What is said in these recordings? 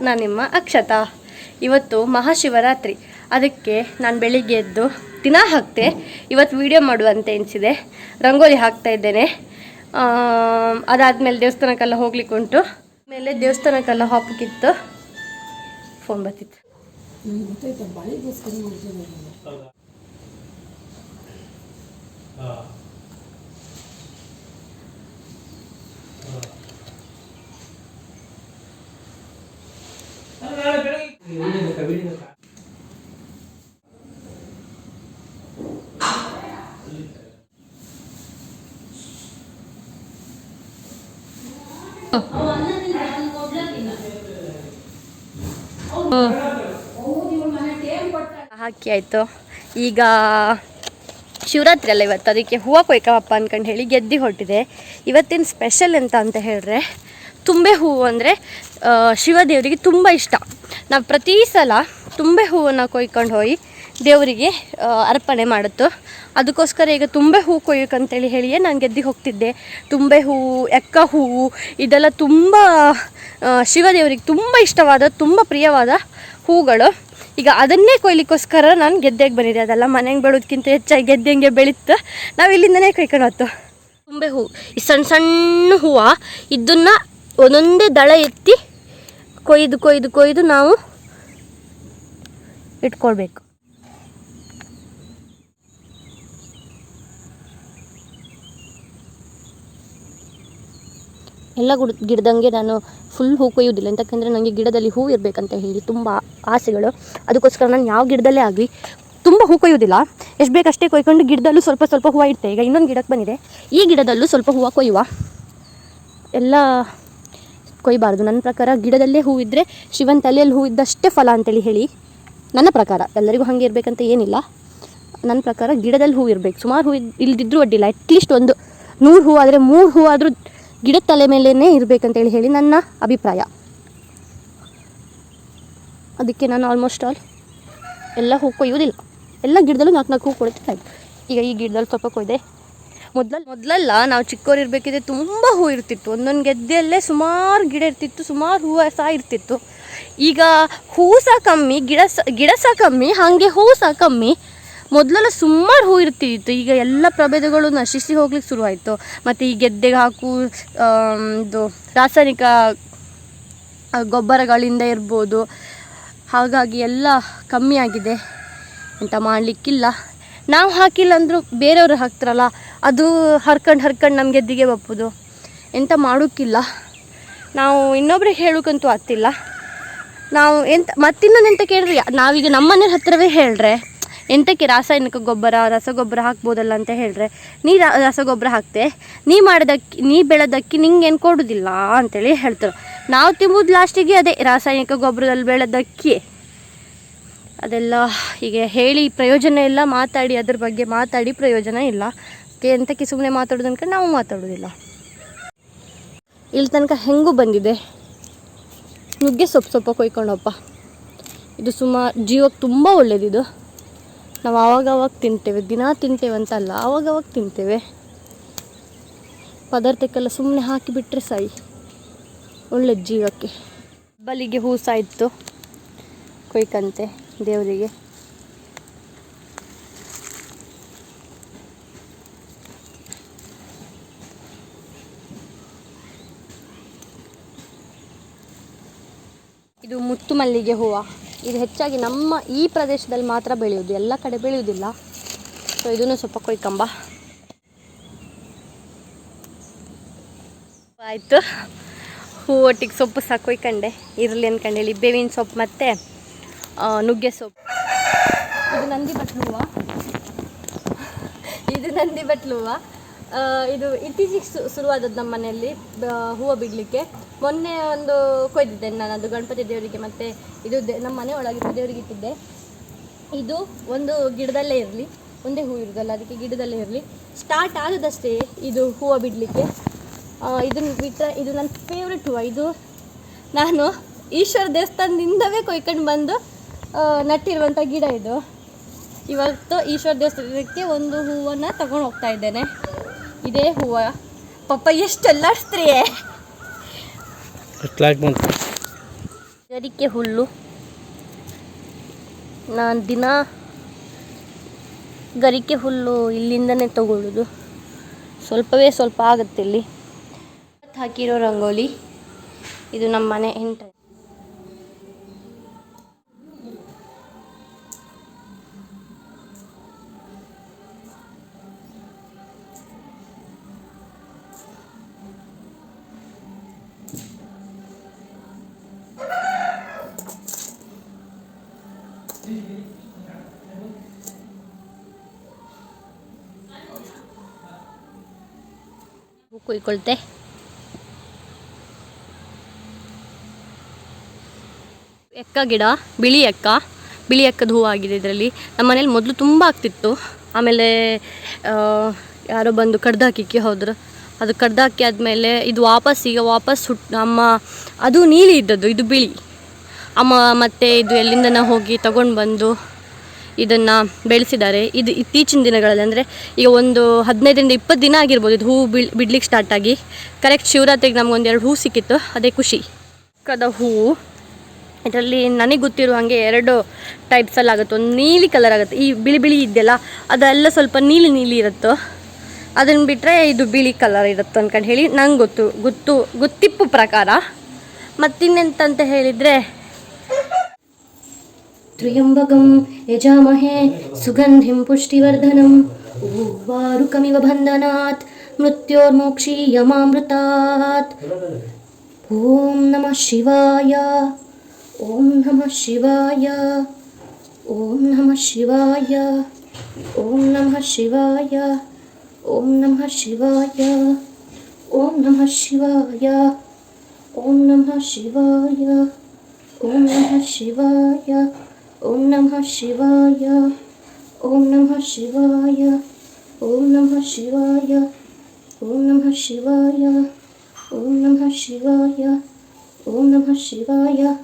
ನಾನು ನಿಮ್ಮ ಅಕ್ಷತಾ. ಇವತ್ತು ಮಹಾಶಿವರಾತ್ರಿ. ಅದಕ್ಕೆ ನಾನು ಬೆಳಿಗ್ಗೆ ಎದ್ದು ದಿನ ಹಾಕ್ತೆ, ಇವತ್ತು ವಿಡಿಯೋ ಮಾಡುವಂತೆ ಎನಿಸಿದೆ ರಂಗೋಲಿ ಹಾಕ್ತಾ ಇದ್ದೇನೆ. ಅದಾದಮೇಲೆ ದೇವಸ್ಥಾನಕ್ಕೆಲ್ಲ ಹೋಗ್ಲಿಕ್ಕೆ ಉಂಟು. ಆಮೇಲೆ ದೇವಸ್ಥಾನಕ್ಕೆಲ್ಲ ಹಾಪಕ್ಕಿತ್ತು ಫೋನ್ ಬರ್ತಿತ್ತು. ಹಾಕಿ, ಆಯಿತು. ಈಗ ಶಿವರಾತ್ರಿ ಅಲ್ಲ ಇವತ್ತು. ಅದಕ್ಕೆ ಹೂವು ಕೊಯ್ಕವಪ್ಪ ಅಂದ್ಕೊಂಡು ಹೇಳಿ ಗೆದ್ದಿ ಹೊಟ್ಟಿದೆ ಇವತ್ತಿನ ಸ್ಪೆಷಲ್ ಎಂತ ಅಂತ ಹೇಳಿದ್ರೆ, ತುಂಬೆ ಹೂವು ಅಂದರೆ ಶಿವದೇವರಿಗೆ ತುಂಬ ಇಷ್ಟ. ನಾವು ಪ್ರತಿ ಸಲ ತುಂಬೆ ಹೂವನ್ನು ಕೊಯ್ಕೊಂಡು ಹೋಗಿ ದೇವರಿಗೆ ಅರ್ಪಣೆ ಮಾಡುತ್ತು. ಅದಕ್ಕೋಸ್ಕರ ಈಗ ತುಂಬೆ ಹೂವು ಕೊಯ್ಯಕ್ಕಂತೇಳಿ ಹೇಳಿಯೇ ನಾನು ಗೆದ್ದಿಗೆ ಹೋಗ್ತಿದ್ದೆ. ತುಂಬೆ ಹೂವು ಎಕ್ಕ ಹೂವು ಇದೆಲ್ಲ ತುಂಬ ಶಿವದೇವರಿಗೆ ತುಂಬ ಇಷ್ಟವಾದ, ತುಂಬ ಪ್ರಿಯವಾದ ಹೂಗಳು. ಈಗ ಅದನ್ನೇ ಕೊಯ್ಲಿಕ್ಕೋಸ್ಕರ ನಾನು ಗೆದ್ದೆಗೆ ಬಂದಿದ್ದೆ ಅದೆಲ್ಲ ಮನೆಗೆ ಬೆಳೋದಕ್ಕಿಂತ ಹೆಚ್ಚಾಗಿ ಗೆದ್ದೆ ಹಂಗೆ ಬೆಳೀತು. ನಾವು ಇಲ್ಲಿಂದನೇ ಕೊಯ್ಕೊಂಡು ತುಂಬೆ ಹೂವು ಈ ಸಣ್ಣ ಸಣ್ಣ ಹೂವು, ಇದನ್ನು ಒಂದೊಂದೇ ದಳ ಎತ್ತಿ ಕೊಯ್ದು ಕೊಯ್ದು ಕೊಯ್ದು ನಾವು ಇಟ್ಕೊಳ್ಬೇಕು. ಎಲ್ಲ ಗುಡ್, ಗಿಡ್ದಂಗೆ ನಾನು ಫುಲ್ ಹೂ ಕೊಯ್ಯೋದಿಲ್ಲ ಯಾಕಂದರೆ ನನಗೆ ಗಿಡದಲ್ಲಿ ಹೂ ಇರಬೇಕಂತ ಹೇಳಿ ತುಂಬ ಆಸೆಗಳು. ಅದಕ್ಕೋಸ್ಕರ ನಾನು ಯಾವ ಗಿಡದಲ್ಲೇ ಆಗಲಿ ತುಂಬ ಹೂ ಕೊಯ್ಯೋದಿಲ್ಲ ಎಷ್ಟು ಬೇಕಷ್ಟೇ ಕೊಯ್ಕೊಂಡು ಗಿಡದಲ್ಲೂ ಸ್ವಲ್ಪ ಸ್ವಲ್ಪ ಹೂವು ಇಡ್ತೆ. ಈಗ ಇನ್ನೊಂದು ಗಿಡಕ್ಕೆ ಬಂದಿದೆ. ಈ ಗಿಡದಲ್ಲೂ ಸ್ವಲ್ಪ ಹೂವು ಕೊಯ್ಯುವ. ಎಲ್ಲ ಕೊಯ್ಬಾರ್ದು. ನನ್ನ ಪ್ರಕಾರ ಗಿಡದಲ್ಲೇ ಹೂ ಇದ್ದರೆ ಶಿವನ ತಲೆಯಲ್ಲಿ ಹೂ ಇದ್ದಷ್ಟೇ ಫಲ ಅಂತೇಳಿ ಹೇಳಿ. ನನ್ನ ಪ್ರಕಾರ. ಎಲ್ಲರಿಗೂ ಹಾಗೆ ಇರಬೇಕಂತ ಏನಿಲ್ಲ. ನನ್ನ ಪ್ರಕಾರ ಗಿಡದಲ್ಲಿ ಹೂ ಇರಬೇಕು. ಸುಮಾರು ಹೂ ಇಲ್ಲದಿದ್ರೂ ಅಡ್ಡಿಲ್ಲ. ಅಟ್ಲೀಸ್ಟ್ ಒಂದು ನೂರು ಹೂ ಆದರೆ ಮೂರು ಹೂ ಆದರೂ ಗಿಡದ ತಲೆ ಮೇಲೇ ಇರಬೇಕಂತೇಳಿ ಹೇಳಿ ನನ್ನ ಅಭಿಪ್ರಾಯ. ಅದಕ್ಕೆ ನಾನು ಆಲ್ಮೋಸ್ಟ್ ಆಲ್ ಎಲ್ಲ ಹೂ ಕೊಯ್ಯೋದಿಲ್ಲ ಎಲ್ಲ ಗಿಡದಲ್ಲೂ ನಾಲ್ಕು ನಾಲ್ಕು ಹೂ ಕೊಡುತ್ತೆ. ಈಗ ಈ ಗಿಡದಲ್ಲಿ ಸ್ವಲ್ಪ ಕೊಯ್ದೆ. ಮೊದಲಲ್ಲಿ ಮೊದಲೆಲ್ಲ ನಾವು ಚಿಕ್ಕವ್ರು ಇರಬೇಕಿದ್ರೆ ತುಂಬ ಹೂ ಇರ್ತಿತ್ತು. ಒಂದೊಂದು ಗೆದ್ದೆಯಲ್ಲೇ ಸುಮಾರು ಗಿಡ ಇರ್ತಿತ್ತು, ಸುಮಾರು ಹೂವು ಸಹ ಇರ್ತಿತ್ತು. ಈಗ ಹೂ ಸಹ ಕಮ್ಮಿ, ಗಿಡ ಸಹ ಗಿಡ ಸಹ ಕಮ್ಮಿ, ಹಾಗೆ ಹೂ ಸಹ ಕಮ್ಮಿ. ಮೊದಲೆಲ್ಲ ಸುಮಾರು ಹೂ ಇರ್ತಿತ್ತು ಈಗ ಎಲ್ಲ ಪ್ರಭೇದಗಳು ನಶಿಸಿ ಹೋಗ್ಲಿಕ್ಕೆ ಶುರುವಾಯಿತು. ಮತ್ತು ಈ ಗೆದ್ದೆಗೆ ಹಾಕು ಇದು ರಾಸಾಯನಿಕ ಗೊಬ್ಬರಗಳಿಂದ ಇರ್ಬೋದು. ಹಾಗಾಗಿ ಎಲ್ಲ ಕಮ್ಮಿ ಆಗಿದೆ ಅಂತ ಮಾಡಲಿಕ್ಕಿಲ್ಲ. ನಾವು ಹಾಕಿಲ್ಲ ಅಂದರೂ ಬೇರೆಯವರು ಹಾಕ್ತಾರಲ್ಲ, ಅದು ಹರ್ಕಂಡು ಹರ್ಕಂಡು ನಮ್ಮ ಗೆದ್ದಿಗೆ ಬಪ್ಪುದು. ಎಂತ ಮಾಡೋಕ್ಕಿಲ್ಲ. ನಾವು ಇನ್ನೊಬ್ರಿಗೆ ಹೇಳೋಕ್ಕಂತೂ ಆಗ್ತಿಲ್ಲ. ನಾವು ಎಂತ ಮತ್ತಿನ್ನೊಂದು ಎಂತ ಕೇಳಿದ್ರೆ, ನಾವೀಗ ನಮ್ಮನೆ ಹತ್ತಿರವೇ ಹೇಳ್ರೆ ಎಂತಕ್ಕೆ ರಾಸಾಯನಿಕ ಗೊಬ್ಬರ, ರಸಗೊಬ್ಬರ ಹಾಕ್ಬೋದಲ್ಲ ಅಂತ ಹೇಳಿದ್ರೆ ನೀ ರಸಗೊಬ್ಬರ ಹಾಕ್ತೆ, ನೀ ಮಾಡೋದಕ್ಕೆ ನೀ ಬೆಳೆದಕ್ಕೆ ನಿಂಗೇನು ಕೊಡೋದಿಲ್ಲ ಅಂತೇಳಿ ಹೇಳ್ತಾರೆ. ನಾವು ತಿಂಬುದು ಲಾಸ್ಟಿಗೆ ಅದೇ ರಾಸಾಯನಿಕ ಗೊಬ್ಬರದಲ್ಲಿ ಬೆಳೆದಕ್ಕೆ. ಅದೆಲ್ಲ ಹೀಗೆ ಹೇಳಿ ಪ್ರಯೋಜನ ಇಲ್ಲ, ಮಾತಾಡಿ ಅದ್ರ ಬಗ್ಗೆ ಮಾತಾಡಿ ಪ್ರಯೋಜನ ಇಲ್ಲ. ಎಂತಕ್ಕೆ ಸುಮ್ಮನೆ ಮಾತಾಡೋದು ನಾವು ಮಾತಾಡೋದಿಲ್ಲ. ಇಲ್ಲಿ ತನಕ ಹೆಂಗೂ ಬಂದಿದೆ? ನುಗ್ಗೆ ಸೊಪ್ಪು ಸ್ವಲ್ಪ ಕೊಯ್ಕೊಂಡಪ್ಪ. ಇದು ಸುಮಾರು ಜೀವಕ್ಕೆ ತುಂಬ ಒಳ್ಳೇದಿದು. ನಾವು ಆವಾಗವಾಗ ತಿಂತೇವೆ, ದಿನಾ ತಿಂತೇವೆ ಅಂತಲ್ಲ, ಆವಾಗವಾಗ ತಿಂತೇವೆ. ಪದಾರ್ಥಕ್ಕೆಲ್ಲ ಸುಮ್ಮನೆ ಹಾಕಿಬಿಟ್ರೆ ಸಾಯಿ, ಒಳ್ಳೆ ಜೀವಕ್ಕೆ. ಬಲಿಗೆ ಹೂ ಇತ್ತು ಕೊಯ್ಕಂತೆ ದೇವರಿಗೆ. ಇದು ಮುತ್ತು ಮಲ್ಲಿಗೆ ಹೂವು. ಇದು ಹೆಚ್ಚಾಗಿ ನಮ್ಮ ಈ ಪ್ರದೇಶದಲ್ಲಿ ಮಾತ್ರ ಬೆಳೆಯೋದು ಎಲ್ಲ ಕಡೆ ಬೆಳೆಯೋದಿಲ್ಲ ಸೊ ಇದನ್ನು ಸ್ವಲ್ಪ ಕೊಯ್ಕಂಬ. ಆಯಿತು. ಹೂ ಒಟ್ಟಿಗೆ ಸೊಪ್ಪು ಸಹ ಕೊಯ್ಕಂಡೆ. ಇರಲಿ ಅನ್ಕಂಡೇಳಿ ಬೇವಿನ ಸೊಪ್ಪು ಮತ್ತು ನುಗ್ಗೆ ಸೊಪ್ಪು. ಇದು ನಂದಿ ಬಟ್ಲು ಇದು ನಂದಿ ಬಟ್ಲು ಹೂವು. ಆ, ಇದು ಇತ್ತೀಚೆಗೆ ಸು ಶುರುವಾದದ್ದು ನಮ್ಮ ಮನೆಯಲ್ಲಿ ಹೂವು ಬಿಡಲಿಕ್ಕೆ. ಮೊನ್ನೆ ಒಂದು ಕೊಯ್ದಿದ್ದೆ ನಾನು, ಅದು ಗಣಪತಿ ದೇವರಿಗೆ, ಮತ್ತು ಇದು ನಮ್ಮ ಮನೆ ಒಳಗಿದ್ದ ದೇವರಿಗೆ ಇಟ್ಟಿದ್ದೆ. ಇದು ಒಂದು ಗಿಡದಲ್ಲೇ ಇರಲಿ, ಒಂದೇ ಹೂ ಇರೋದಲ್ಲ, ಅದಕ್ಕೆ ಗಿಡದಲ್ಲೇ ಇರಲಿ. ಸ್ಟಾರ್ಟ್ ಆದದಷ್ಟೇ ಇದು ಹೂವು ಬಿಡಲಿಕ್ಕೆ. ಇದನ್ನು ಬಿಟ್ಟರೆ ಇದು ನನ್ನ ಫೇವ್ರೆಟ್ ಹೂವು. ಇದು ನಾನು ಈಶ್ವರ ದೇವಸ್ಥಾನದಿಂದವೇ ಕೊಯ್ಕೊಂಡು ಬಂದು ನಟ್ಟಿರುವಂಥ ಗಿಡ ಇದು. ಇವತ್ತು ಈಶ್ವರ ದೇವಸ್ಥಾನಕ್ಕೆ ಒಂದು ಹೂವನ್ನು ತಗೊಂಡು ಹೋಗ್ತಾ ಇದ್ದೇನೆ. ಇದೇ ಹೂವು. ಪಾಪ ಎಷ್ಟೆಲ್ಲ ಎಷ್ಟು ಬಂತು ಗರಿಕೆ ಹುಲ್ಲು. ನಾನು ದಿನ ಗರಿಕೆ ಹುಲ್ಲು ಇಲ್ಲಿಂದನೇ ತಗೊಳ್ಳೋದು ಸ್ವಲ್ಪವೇ ಸ್ವಲ್ಪ ಆಗುತ್ತೆ ಇಲ್ಲಿ. ಹಾಕಿರೋ ರಂಗೋಲಿ. ಇದು ನಮ್ಮ ಮನೆ ಎಂಟ್ರೆ ಕುಯ್ಕೊಳ್ತೆ. ಎಕ್ಕ ಗಿಡ, ಬಿಳಿ ಎಕ್ಕ. ಬಿಳಿ ಎಕ್ಕದ ಹೂವು ಆಗಿದೆ ಇದರಲ್ಲಿ. ನಮ್ಮ ಮನೇಲಿ ಮೊದಲು ತುಂಬ ಆಗ್ತಿತ್ತು. ಆಮೇಲೆ ಯಾರೋ ಬಂದು ಕಡ್ದಾಕಿಕ್ಕೆ ಹೋದ್ರು. ಅದು ಕಡ್ದಾಕಿ ಆದಮೇಲೆ ಇದು ವಾಪಸ್ ಈಗ ವಾಪಸ್ ಹುಟ್ ಅಮ್ಮ ಅದು ನೀಲಿ ಇದ್ದದ್ದು, ಇದು ಬಿಳಿ. ಅಮ್ಮ ಮತ್ತೆ ಇದು ಎಲ್ಲಿಂದನ ಹೋಗಿ ತಗೊಂಡು ಬಂದು ಇದನ್ನು ಬೆಳೆಸಿದ್ದಾರೆ. ಇದು ಇತ್ತೀಚಿನ ದಿನಗಳಲ್ಲಿ ಅಂದರೆ ಈಗ ಒಂದು ಹದಿನೈದರಿಂದ ಇಪ್ಪತ್ತು ದಿನ ಆಗಿರ್ಬೋದು ಇದು ಹೂ ಬಿಡ್ ಬಿಡ್ಲಿಕ್ಕೆ ಸ್ಟಾರ್ಟ್ ಆಗಿ. ಕರೆಕ್ಟ್ ಶಿವರಾತ್ರಿಗೆ ನಮಗೊಂದು ಎರಡು ಹೂ ಸಿಕ್ಕಿತ್ತು. ಅದೇ ಖುಷಿ. ಕದ ಹೂವು ಇದರಲ್ಲಿ ನನಗೆ ಗೊತ್ತಿರೋ ಹಾಗೆ ಎರಡು ಟೈಪ್ಸಲ್ಲಿ ಆಗುತ್ತೆ. ಒಂದು ನೀಲಿ ಕಲರ್ ಆಗುತ್ತೆ. ಈ ಬಿಳಿ ಬಿಳಿ ಇದೆಯಲ್ಲ, ಅದೆಲ್ಲ ಸ್ವಲ್ಪ ನೀಲಿ ನೀಲಿ ಇರುತ್ತೋ ಅದನ್ನು ಬಿಟ್ಟರೆ ಇದು ಬಿಳಿ ಕಲರ್ ಇರುತ್ತೆ ಅಂದ್ಕೊಂಡು ಹೇಳಿ ನಂಗೆ ಗೊತ್ತು ಗೊತ್ತು, ಗೊತ್ತಿಪ್ಪು ಪ್ರಕಾರ. ಮತ್ತಿನ್ನೆಂತಂತ ಹೇಳಿದರೆ त्र्यम्बकं यजामहे सुगन्धिं पुष्टिवर्धनम् उर्वारुकमिव बन्धनात् मृत्योर्मोक्षीयमामृतात् ॐ नमः शिवाय ॐ नमः शिवाय ॐ नमः शिवाय ॐ नमः शिवाय ॐ नमः शिवाय ॐ नमः शिवाय ॐ नमः शिवाय ॐ नमः शिवाय ओम नमः शिवाय। ओम नमः शिवाय। ओम नमः शिवाय। ओम नमः शिवाय। ओम नमः शिवाय। ओम नमः शिवाय।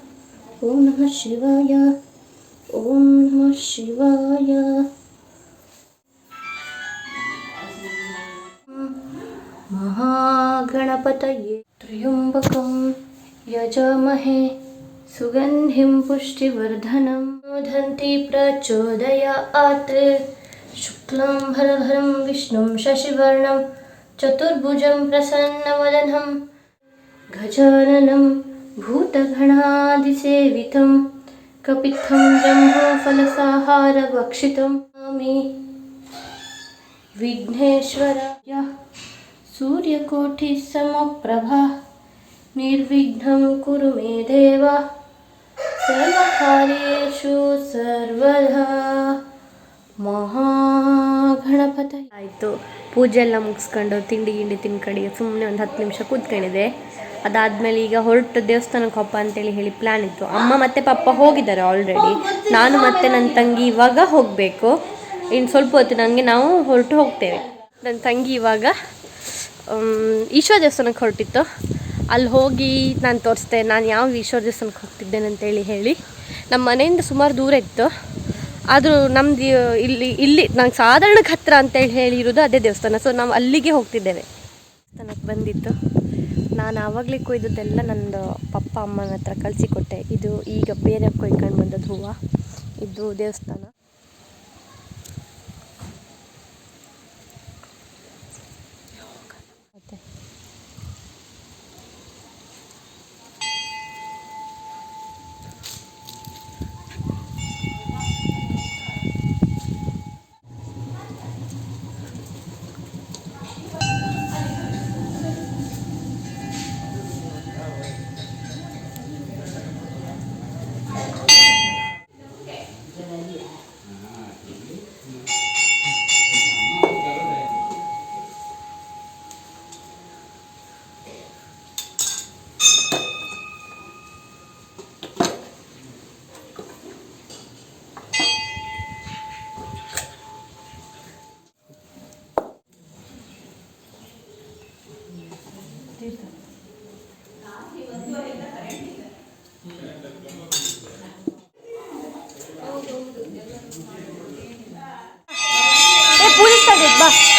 ओम नमः शिवाय। ओम नमः शिवाय। महागणपतये त्र्यम्बकं यजामहे सुगन्धिं पुष्टिवर्धनम्। मोदन्ति प्रचोदयात् शुक्लं भरभरं विष्णुं शशिवर्णं चतुर्भुजं प्रसन्नवदनं गजाननं भूतगणादिसेवितं कपित्थं जम्बूफलसाहारभक्षितं स्वामी विघ्नेश्वराय सूर्यकोटिसमप्रभा, निर्विघ्नं कुरु मे देव। ಸರ್ವದಹ ಮಹಾ ಮಹಾಗಣಪತ ಆಯಿತು ಪೂಜೆ ಎಲ್ಲ ಮುಗಿಸ್ಕೊಂಡು ತಿಂಡಿ ಗಿಂಡಿ ತಿನ್ಕೊಂಡು ಸುಮ್ಮನೆ ಒಂದು ಹತ್ತು ನಿಮಿಷ ಕೂತ್ಕೊಂಡಿದೆ ಅದಾದಮೇಲೆ ಈಗ ಹೊರಟು ದೇವಸ್ಥಾನಕ್ಕೆ ಹಬ್ಬ ಅಂತೇಳಿ ಹೇಳಿ ಪ್ಲ್ಯಾನ್ ಇತ್ತು. ಅಮ್ಮ ಮತ್ತು ಪಪ್ಪ ಹೋಗಿದ್ದಾರೆ ಆಲ್ರೆಡಿ ನಾನು ಮತ್ತು ನನ್ನ ತಂಗಿ ಇವಾಗ ಹೋಗಬೇಕು. ಇನ್ನು ಸ್ವಲ್ಪ ಹೊತ್ತು ನನಗೆ ನಾವು ಹೊರಟು ಹೋಗ್ತೇವೆ. ನನ್ನ ತಂಗಿ ಇವಾಗ ಈಶ್ವರ ದೇವಸ್ಥಾನಕ್ಕೆ ಹೊರಟಿತ್ತು. ಅಲ್ಲಿ ಹೋಗಿ ನಾನು ತೋರಿಸ್ದೆ ನಾನು ಯಾವ ಈಶ್ವರ ದೇವಸ್ಥಾನಕ್ಕೆ ಹೋಗ್ತಿದ್ದೇನೆ ಅಂತೇಳಿ ಹೇಳಿ. ನಮ್ಮ ಮನೆಯಿಂದ ಸುಮಾರು ದೂರ ಇತ್ತು. ಆದರೂ ನಮ್ದು ಇಲ್ಲಿ ಇಲ್ಲಿ ನಂಗೆ ಸಾಧಾರಣಕ್ಕೆ ಹತ್ತಿರ ಅಂತೇಳಿ ಹೇಳಿರೋದು ಅದೇ ದೇವಸ್ಥಾನ. ಸೊ ನಾವು ಅಲ್ಲಿಗೆ ಹೋಗ್ತಿದ್ದೇವೆ. ದೇವಸ್ಥಾನಕ್ಕೆ ಬಂದಿತ್ತು. ನಾನು ಆವಾಗಲೇ ಕೊಯ್ದದ್ದೆಲ್ಲ ನಂದು ಪಪ್ಪ, ಅಮ್ಮನ ಹತ್ರ ಕಳಿಸಿಕೊಟ್ಟೆ ಇದು ಈಗ ಬೇರೆ ಕೊಯ್ಕೊಂಡು ಬಂದದ್ದು ಹೂವು. ಇದು ದೇವಸ್ಥಾನ. Bye.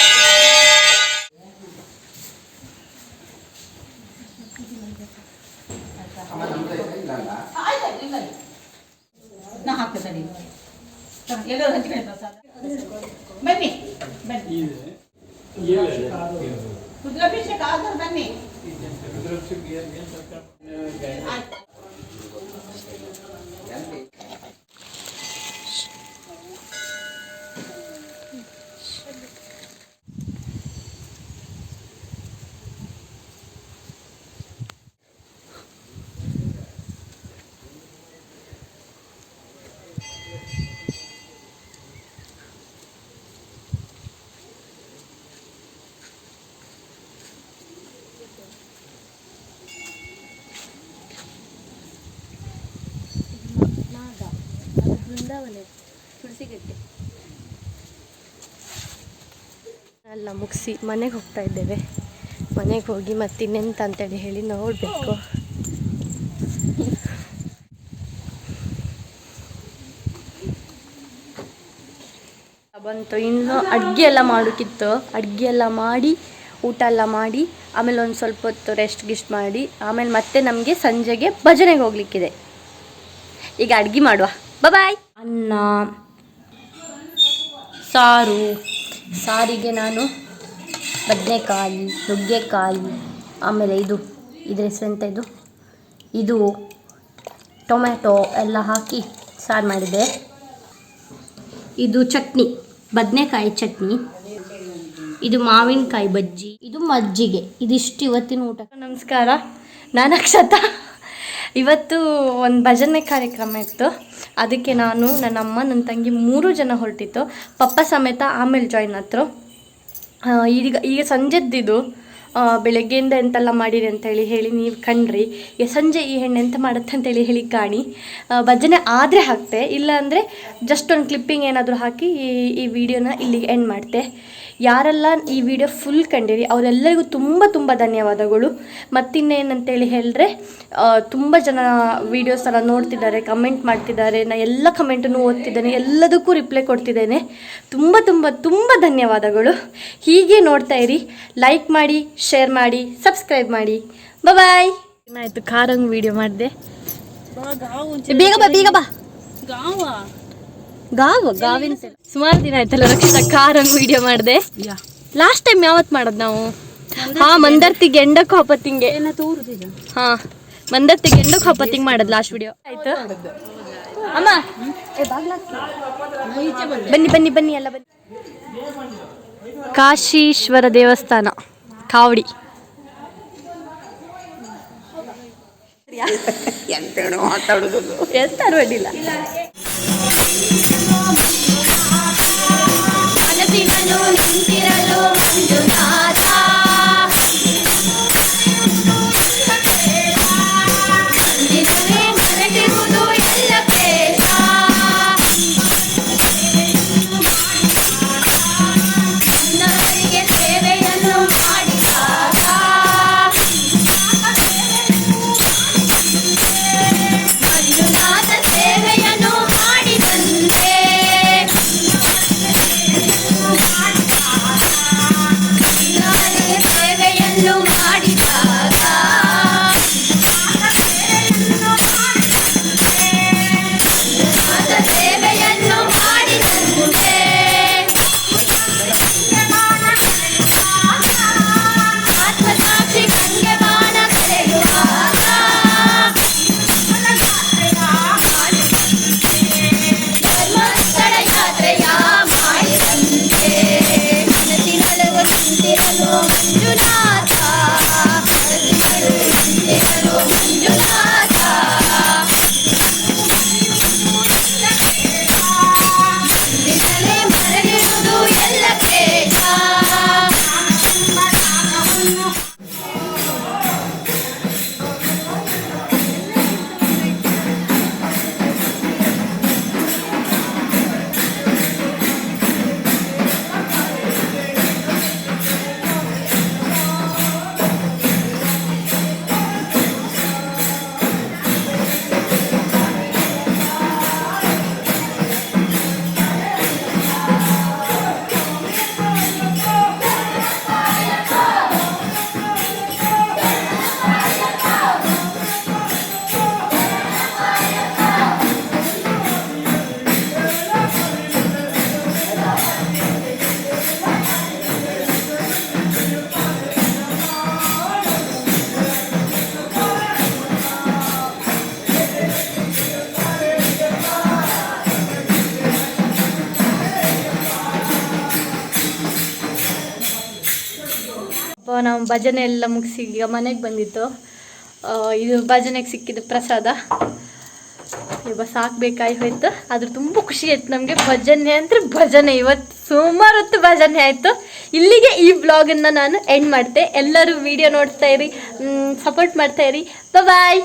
ಬೃಂದಾವನ, ತುಳಸಿಗಟ್ಟೆ. ಎಲ್ಲ ಮುಗಿಸಿ ಮನೆಗೆ ಹೋಗ್ತಾ ಇದ್ದೇವೆ. ಮನೆಗೆ ಹೋಗಿ ಮತ್ತೆ ಇನ್ನೆಂತ ಅಂತೇಳಿ ಹೇಳಿ ನೋಡಬೇಕು. ಬಂತು, ಇನ್ನು ಅಡುಗೆ ಎಲ್ಲ ಮಾಡೋಕ್ಕಿತ್ತು ಅಡುಗೆ ಎಲ್ಲ ಮಾಡಿ, ಊಟ ಎಲ್ಲ ಮಾಡಿ, ಆಮೇಲೆ ಒಂದು ಸ್ವಲ್ಪ ಹೊತ್ತು ರೆಸ್ಟ್ ಗಿಸ್ಟ್ ಮಾಡಿ, ಆಮೇಲೆ ಮತ್ತೆ ನಮಗೆ ಸಂಜೆಗೆ ಭಜನೆಗೆ ಹೋಗ್ಲಿಕ್ಕಿದೆ. ಈಗ ಅಡುಗೆ ಮಾಡುವ. ಬಾಯ್ ಅನ್ನ, ಸಾರು. ಸಾರಿಗೆ ನಾನು ಬದನೆಕಾಯಿ, ನುಗ್ಗೆಕಾಯಿ, ಆಮೇಲೆ ಇದು, ಇದ್ರ ಹೆಸರೆಂತ ಇದು? ಇದು ಟೊಮ್ಯಾಟೊ ಎಲ್ಲ ಹಾಕಿ ಸಾರು ಮಾಡಿದೆ. ಇದು ಚಟ್ನಿ, ಬದನೆಕಾಯಿ ಚಟ್ನಿ. ಇದು ಮಾವಿನಕಾಯಿ ಬಜ್ಜಿ, ಇದು ಮಜ್ಜಿಗೆ. ಇದಿಷ್ಟು ಇವತ್ತಿನ ಊಟ. ನಮಸ್ಕಾರ. ನಾನು ಅಕ್ಷತ. ಇವತ್ತು ಒಂದು ಭಜನೆ ಕಾರ್ಯಕ್ರಮ ಇತ್ತು. ಅದಕ್ಕೆ ನಾನು ನನ್ನ ಅಮ್ಮ, ನನ್ನ ತಂಗಿ ಮೂರು ಜನ ಹೊರಟಿತ್ತು. ಪಪ್ಪ ಸಮೇತ ಆಮೇಲೆ ಜಾಯ್ನ್ ಹತ್ರ ಈಗ ಈಗ ಸಂಜೆದ್ದಿದು ಬೆಳಗ್ಗೆಯಿಂದ ಎಂತೆಲ್ಲ ಮಾಡಿರಿ ಅಂತೇಳಿ ಹೇಳಿ ನೀವು ಕಣ್ರಿ. ಈಗ ಸಂಜೆ ಈ ಹೆಣ್ಣು ಎಂತ ಮಾಡುತ್ತೆ ಅಂತೇಳಿ ಹೇಳಿ ಕಾಣಿ. ಭಜನೆ ಆದರೆ ಹಾಕ್ತೆ, ಇಲ್ಲ ಅಂದರೆ ಜಸ್ಟ್ ಒಂದು ಕ್ಲಿಪ್ಪಿಂಗ್ ಏನಾದರೂ ಹಾಕಿ ಈ ಈ ವಿಡಿಯೋನ ಇಲ್ಲಿಗೆ ಎಂಡ್ ಮಾಡ್ತೆ. ಯಾರೆಲ್ಲ ಈ ವಿಡಿಯೋ ಫುಲ್ ಕಂಡಿರಿ ಅವರೆಲ್ಲರಿಗೂ ತುಂಬ ತುಂಬ ಧನ್ಯವಾದಗಳು. ಮತ್ತಿನ್ನೇನಂತೇಳಿ ಹೇಳಿದ್ರೆ ತುಂಬ ಜನ ವೀಡಿಯೋಸ್ ಎಲ್ಲ ನೋಡ್ತಿದ್ದಾರೆ ಕಮೆಂಟ್ ಮಾಡ್ತಿದ್ದಾರೆ ನಾನು ಎಲ್ಲ ಕಮೆಂಟನ್ನು ಓದ್ತಿದ್ದೇನೆ ಎಲ್ಲದಕ್ಕೂ ರಿಪ್ಲೈ ಕೊಡ್ತಿದ್ದೇನೆ. ತುಂಬ ತುಂಬ ತುಂಬ ಧನ್ಯವಾದಗಳು. ಹೀಗೆ ನೋಡ್ತಾ ಇರಿ ಲೈಕ್ ಮಾಡಿ ಶೇರ್ ಮಾಡಿ ಸಬ್ಸ್ಕ್ರೈಬ್ ಮಾಡಿ. ಬಾಯ್ ಆಯಿತು ಕಾರಂಗ್ ವಿಡಿಯೋ ಮಾಡಿದೆ. ಬೇಗ ಬಾ ಬೇಗ ಬಾ. ಗಾವ? ಗಾವ ಗಾವಿನ ಸುಮಾರು ದಿನ ಆಯ್ತಲ್ಲ ರಕ್ಷಿತಾ ಕಾರಂಗ್ ವಿಡಿಯೋ ಮಾಡಿದೆ. ಲಾಸ್ಟ್ ಟೈಮ್ ಯಾವತ್ತು ಮಾಡೋದು ನಾವು? ಹಾ ಮಂದರ್ತಿ ಗೆಂಡಕ್ ತೋರುದಿಲ್ಲ ಹಾ ಮಂದರ್ತಿ ಗೆಂಡಕ್ ಹೊಪ್ಪತ್ತಿಂಗ್ ಮಾಡೋದು ಲಾಸ್ಟ್ ವಿಡಿಯೋ ಆಯ್ತು? ಅಮ್ಮ. ಏ, ಬಾಗ್ಲ ಹಾಕ್ತೀನಿ. ಬನ್ನಿ ಬನ್ನಿ ಬನ್ನಿ ಎಲ್ಲ ಬನ್ನಿ. ಕಾಶೀಶ್ವರ ದೇವಸ್ಥಾನ ಕಾವಡಿ. ಎಂತ ಮಾತಾಡುದು. ಎಂತ ಅಡ್ಡಿಲ್ಲ మనసిమలో నింతిరలో మంజునా ನಾವು ಭಜನೆ ಎಲ್ಲ ಮುಗಿಸಿ ಈಗ ಮನೆಗೆ ಬಂದಿತ್ತು ಇದು ಭಜನೆಗೆ ಸಿಕ್ಕಿದ ಪ್ರಸಾದ. ಇವ ಸಾಕ್ಬೇಕಾಗಿ ಹೋಯ್ತು. ಆದ್ರೆ ತುಂಬ ಖುಷಿ ಆಯ್ತು ನಮಗೆ. ಭಜನೆ ಅಂದರೆ ಭಜನೆ. ಇವತ್ತು ಸುಮಾರು ಹೊತ್ತು ಭಜನೆ ಆಯಿತು. ಇಲ್ಲಿಗೆ ಈ ಬ್ಲಾಗನ್ನು ನಾನು ಎಂಡ್ ಮಾಡ್ತೆ. ಎಲ್ಲರೂ ವಿಡಿಯೋ ನೋಡ್ತಾ ಇರಿ. ಸಪೋರ್ಟ್ ಮಾಡ್ತಾ ಇರಿ. ಬಾಯ್